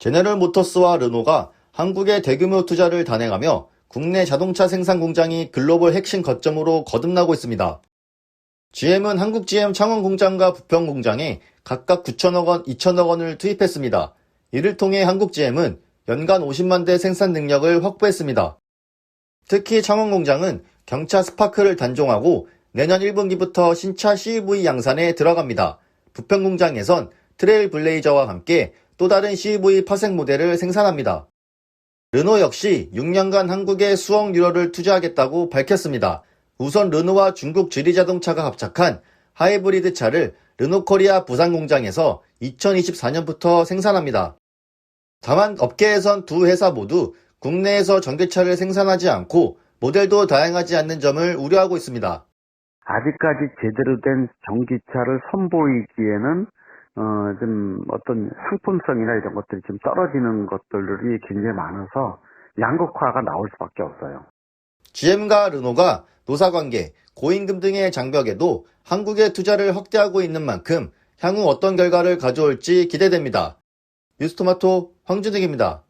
제네럴 모터스와 르노가 한국의 대규모 투자를 단행하며 국내 자동차 생산 공장이 글로벌 핵심 거점으로 거듭나고 있습니다. GM은 한국 GM 창원 공장과 부평 공장에 각각 9천억 원, 2천억 원을 투입했습니다. 이를 통해 한국 GM은 연간 50만 대 생산 능력을 확보했습니다. 특히 창원 공장은 경차 스파크를 단종하고 내년 1분기부터 신차 CUV 양산에 들어갑니다. 부평 공장에선 트레일 블레이저와 함께 또 다른 CUV 파생 모델을 생산합니다. 르노 역시 6년간 한국에 수억 유로를 투자하겠다고 밝혔습니다. 우선 르노와 중국 지리자동차가 합작한 하이브리드 차를 르노 코리아 부산 공장에서 2024년부터 생산합니다. 다만 업계에선 두 회사 모두 국내에서 전기차를 생산하지 않고 모델도 다양하지 않는 점을 우려하고 있습니다. 아직까지 제대로 된 전기차를 선보이기에는 어, 좀 어떤 상품성이나 이런 것들이 좀 떨어지는 것들이 굉장히 많아서 양극화가 나올 수밖에 없어요. GM과 르노가 노사관계, 고임금 등의 장벽에도 한국의 투자를 확대하고 있는 만큼 향후 어떤 결과를 가져올지 기대됩니다. 뉴스토마토 황준익입니다.